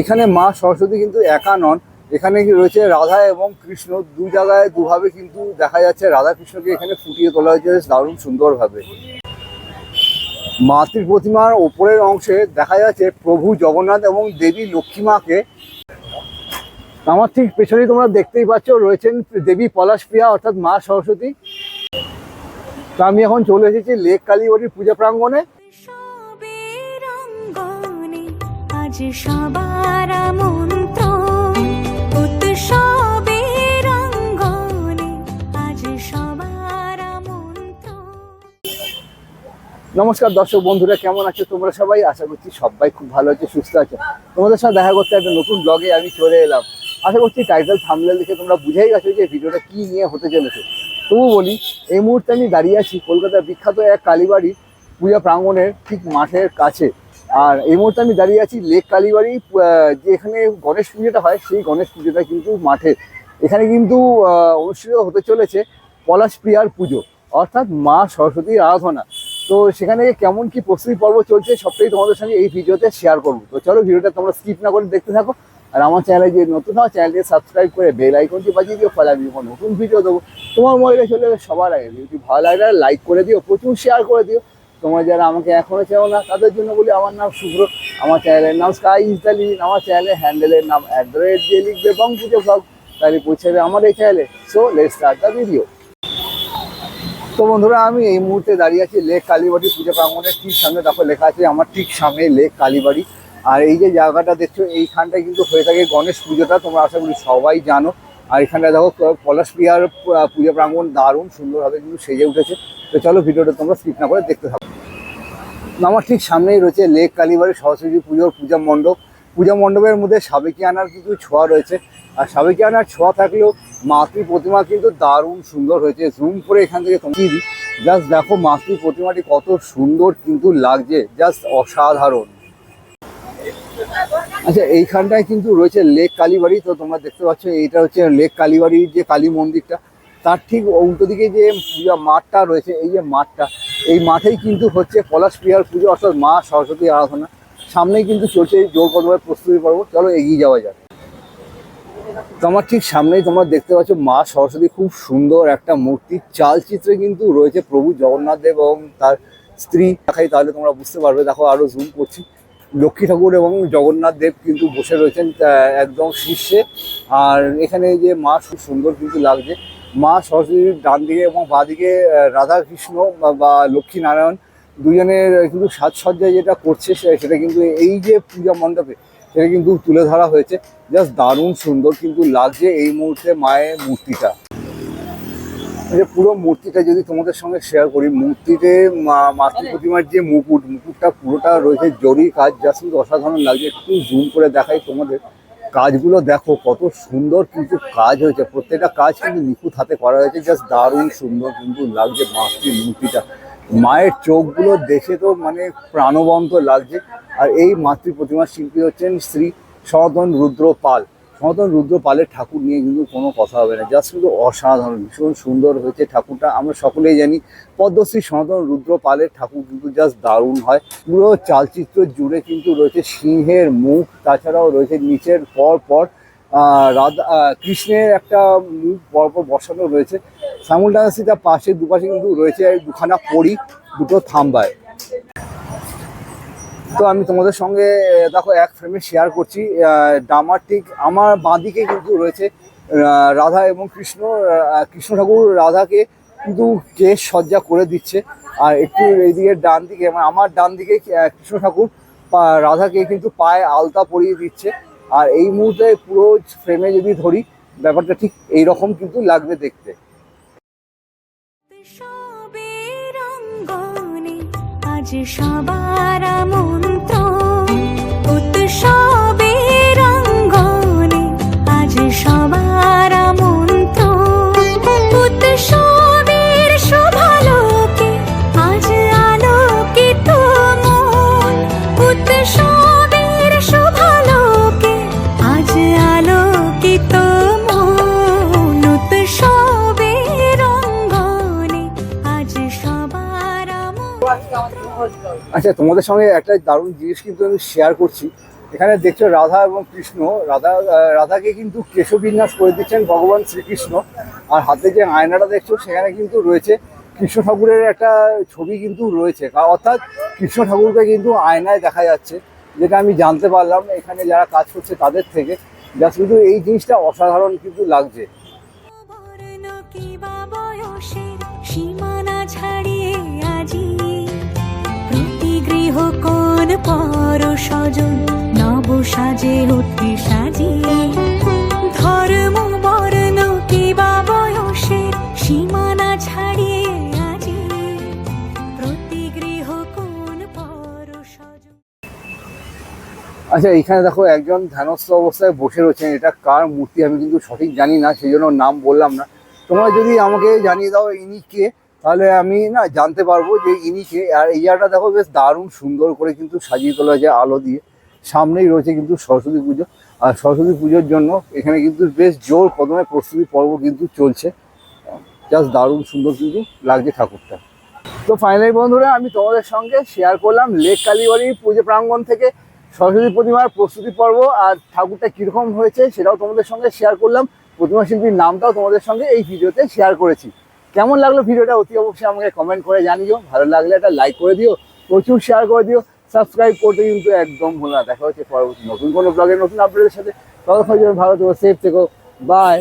এখানে মা সরস্বতী কিন্তু একা নন। এখানে রয়েছে রাধা এবং কৃষ্ণ। দু জায়গায় দুভাবে কিন্তু দেখা যাচ্ছে রাধা কৃষ্ণকে এখানে ফুটিয়ে তোলা হয়েছে দারুণ সুন্দরভাবে। মাতৃ প্রতিমার ওপরের অংশে দেখা যাচ্ছে প্রভু জগন্নাথ এবং দেবী লক্ষ্মী মাকে আমার ঠিক পেছনেই তোমরা দেখতেই পাচ্ছ রয়েছেন দেবী পলাশপ্রিয়া অর্থাৎ মা সরস্বতী। তো আমি এখন চলে এসেছি লেক কালীবাড়ির পূজা প্রাঙ্গণে। আজ সবার মন্ত্র নমস্কার দর্শক বন্ধুরা, কেমন আছো তোমরা সবাই? আশা করছি সবাই খুব ভালো আছে, সুস্থ আছে। তোমাদের সাথে দেখা করতে একটা নতুন ব্লগে আমি চলে এলাম। আশা করছি টাইটেল থামলে দেখে তোমরা বুঝেই গেছো যে ভিডিওটা কী নিয়ে হতে চলেছে। তবু বলি, এই মুহূর্তে আমি দাঁড়িয়ে আছি কলকাতার বিখ্যাত এক কালীবাড়ির পূজা প্রাঙ্গণের ঠিক মাঠের কাছে। আর এই মুহূর্তে আমি দাঁড়িয়ে আছি লেক কালীবাড়ি আহ, যে এখানে গণেশ পুজোটা হয় সেই গণেশ পুজোটা কিন্তু মাঠে। এখানে কিন্তু অনুষ্ঠিত হতে চলেছে পলাশ প্রিয়ার পুজো অর্থাৎ মা সরস্বতীর আরাধনা। তো সেখানে কেমন কি প্রস্তুতি পর্ব চলছে সবটাই তোমাদের সঙ্গে এই ভিডিওতে শেয়ার করব। তো চলো ভিডিওটা তোমরা স্কিপ না করে দেখতে থাকো। আর আমার চ্যানেলে যে নতুন হয় চ্যানেলটি সাবস্ক্রাইব করে বেল আইকনটি বাজিয়ে দিও ফলে আমি নতুন ভিডিও দেবো। তোমার মোবাইলে চলে সবার আগে যদি ভালো লাগে লাইক করে দিও প্রচুর শেয়ার করে দিও। তোমরা যারা আমাকে এখনও চেও না, তাদের জন্য বলি আমার নাম শুভ্র। আমার চ্যানেলের নাম স্কাই ইজদালি আমার চ্যানেলের হ্যান্ডেলের নাম অ্যাট দ্য রেট দিয়ে লিখবে বং পুজো ব্লগ তাহলে পৌঁছে যাবে আমার এই চ্যানেলে so let start the video তো বন্ধুরা, আমি এই মুহূর্তে দাঁড়িয়ে আছি লেক কালীবাড়ি পুজো প্রাঙ্গণের ঠিক সামনে। দেখো, লেখা আছে আমার ঠিক সামনে লেক কালীবাড়ি আর এই যে জায়গাটা দেখছ, এইখানটায় কিন্তু হয়ে থাকে গণেশ পুজোটা। তোমরা আশা করি সবাই জানো। আর এখানটা দেখো, পলাশ প- পূজা প্রাঙ্গণ দারুণ, সুন্দরভাবে কিন্তু সেজে উঠেছে। তো চলো ভিডিওটা তোমরা স্কিপ না করে দেখতে থাকো। আমার ঠিক সামনেই রয়েছে লেক কালীবাড়ি সরস্বতী পুজোর পূজা মণ্ডপ। পূজা মণ্ডপের মধ্যে সাবেকি আনার কিন্তু ছোঁয়া রয়েছে। আর সাবেকি আনার ছোঁয়া থাকলেও মাতৃ প্রতিমা কিন্তু দারুণ সুন্দর হয়েছে। জুম করে এখান থেকে তুমি জাস্ট দেখো মাতৃ প্রতিমাটি কত সুন্দর কিন্তু লাগছে। জাস্ট অসাধারণ। আচ্ছা এইখানটায় কিন্তু রয়েছে লেক কালীবাড়ি তো তোমরা দেখতে পাচ্ছ, এইটা হচ্ছে লেক কালীবাড়ির যে কালী মন্দিরটা। তার ঠিক উল্টো দিকে যে পূজা মাঠটা রয়েছে, এই যে মাঠটা, এই মাঠেই কিন্তু হচ্ছে পলাশ প্রিয়ার পুজো, অর্থাৎ মা সরস্বতী আরাধনা। সামনেই কিন্তু চলছে জোর কদমের প্রস্তুতি পর্ব। চলো এগিয়ে যাওয়া যাক। তোমার ঠিক সামনেই তোমরা দেখতে পাচ্ছ, মা সরস্বতী খুব সুন্দর একটা মূর্তি। চালচিত্রে কিন্তু রয়েছে প্রভু জগন্নাথ দেব এবং তার স্ত্রী। দেখাই তাহলে তোমরা বুঝতে পারবে। দেখো, আরও জুম করছি। লক্ষ্মী ঠাকুর এবং জগন্নাথ দেব কিন্তু বসে রয়েছেন একদম শীর্ষে। আর এখানে যে মা, খুব সুন্দর কিন্তু লাগছে। মা সরস্বতীর ডান দিকে এবং বাঁ দিকে রাধা কৃষ্ণ বা- লক্ষ্মী নারায়ণ দুজনের কিন্তু সাজসজ্জা যেটা করছে সেটা কিন্তু এই যে পূজা মণ্ডপে, সেটা কিন্তু তুলে ধরা হয়েছে। জাস্ট দারুণ সুন্দর কিন্তু লাগছে এই মুহূর্তে মায়ের মূর্তিটা। যে পুরো মূর্তিটা যদি তোমাদের সঙ্গে শেয়ার করি, মূর্তিতে মাতৃ প্রতিমার যে মুকুট, মুকুটটা পুরোটা রয়েছে জরি কাজ, যা শুধু অসাধারণ লাগছে একটু জুম করে দেখাই তোমাদের। কাজগুলো দেখো, কত সুন্দর কিন্তু কাজ হয়েছে। প্রত্যেকটা কাজ কিন্তু নিখুঁত হাতে করা হয়েছে। জাস্ট দারুণ সুন্দর কিন্তু লাগছে মাতৃ মূর্তিটা। মায়ের চোখগুলো দেখে তো মানে প্রাণবন্ত লাগছে। আর এই মাতৃ প্রতিমার শিল্পী হচ্ছেন শ্রী সনাতন রুদ্র পাল। সনাতন রুদ্র পালের ঠাকুর নিয়ে কিন্তু কোনো কথা হবে না। জাস্ট কিন্তু অসাধারণ, ভীষণ সুন্দর হয়েছে ঠাকুরটা। আমরা সকলেই জানি পদ্মশ্রী সনাতন রুদ্র পালের ঠাকুর কিন্তু জাস্ট দারুণ হয়। পুরো চালচিত্র জুড়ে কিন্তু রয়েছে সিংহের মুখ, তাছাড়াও রয়েছে নিচের পর পর রাধা কৃষ্ণের একটা মুখ পরপর বসানো রয়েছে। সাইমুলটানাসলি তার পাশে দুপাশে কিন্তু রয়েছে দুখানা পরি, দুটো থাম্বায়। তো আমি তোমাদের সঙ্গে দেখো, এক ফ্রেমে শেয়ার করছি। ডামার ঠিক আমার বাঁদিকে কিন্তু রয়েছে রাধা এবং কৃষ্ণ কৃষ্ণ ঠাকুর রাধাকে কিন্তু কেশ সজ্জা করে দিচ্ছে। আর একটু এইদিকে ডান দিকে মানে আমার ডান দিকে কৃষ্ণ ঠাকুর রাধাকে কিন্তু পায়ে আলতা পরিয়ে দিচ্ছে। আর এই মুহূর্তে পুরো ফ্রেমে যদি ধরি, ব্যাপারটা ঠিক এই রকম কিন্তু লাগবে দেখতে। সবার মন্ত্র আচ্ছা তোমাদের সঙ্গে একটা দারুণ জিনিস কিন্তু আমি শেয়ার করছি। এখানে দেখছ রাধা এবং কৃষ্ণ। রাধা রাধাকে কিন্তু কেশবিন্যাস করে দিচ্ছেন ভগবান শ্রীকৃষ্ণ। আর হাতে যে আয়নাটা দেখছ, সেখানে কিন্তু রয়েছে কৃষ্ণ ঠাকুরের একটা ছবি কিন্তু রয়েছে। অর্থাৎ কৃষ্ণ ঠাকুরকে কিন্তু আয়নায় দেখা যাচ্ছে, যেটা আমি জানতে পারলাম এখানে যারা কাজ করছে তাদের থেকে। যা শুধু এই জিনিসটা অসাধারণ কিন্তু লাগছে। সীমানা গৃহ কোন পর স্বজন নব সাজে উঠে সাজিয়ে। ধর্ম, বর্ণ কি বা বয়সের সীমানা ছাড়িয়ে আজি। প্রতি গৃহ কোন পর স্বজন আচ্ছা এখানে দেখো একজন ধ্যানস্থ অবস্থায় বসে রয়েছেন। এটা কার মূর্তি আমি কিন্তু সঠিক জানি না সেই জন্য নাম বললাম না। তোমরা যদি আমাকে জানিয়ে দাও ইনি কে তাহলে আমি না জানতে পারব যে ইনি কে। আর এই জায়গাটা দেখো বেশ দারুণ সুন্দর করে কিন্তু সাজিয়ে তোলা যায় আলো দিয়ে সামনেই রয়েছে কিন্তু সরস্বতী পুজো। আর সরস্বতী পুজোর জন্য এখানে কিন্তু বেশ জোর কদমে প্রস্তুতি পর্ব কিন্তু চলছে। জাস্ট দারুণ সুন্দর কিন্তু লাগছে ঠাকুরটা। তো ফাইনালি বন্ধুরা, আমি তোমাদের সঙ্গে শেয়ার করলাম লেক কালীবাড়ির পুজো প্রাঙ্গণ থেকে সরস্বতী প্রতিমার প্রস্তুতি পর্ব আর ঠাকুরটা কীরকম হয়েছে সেটাও তোমাদের সঙ্গে শেয়ার করলাম। প্রতিমা শিল্পীর নামটাও তোমাদের সঙ্গে এই ভিডিওতে শেয়ার করেছি। কেমন লাগল ভিডিওটা অতি অবশ্যই আমাকে কমেন্ট করে জানিও। ভালো লাগলে একটা লাইক করে দিও, প্রচুর শেয়ার করে দিও সাবস্ক্রাইব করতে কিন্তু একদম ভুলো না। দেখা হচ্ছে পরবর্তী নতুন কোনো ব্লগের নতুন আপডেটের সাথে। ততক্ষণ জন্য ভালো থেকো সেফ থেকো বাই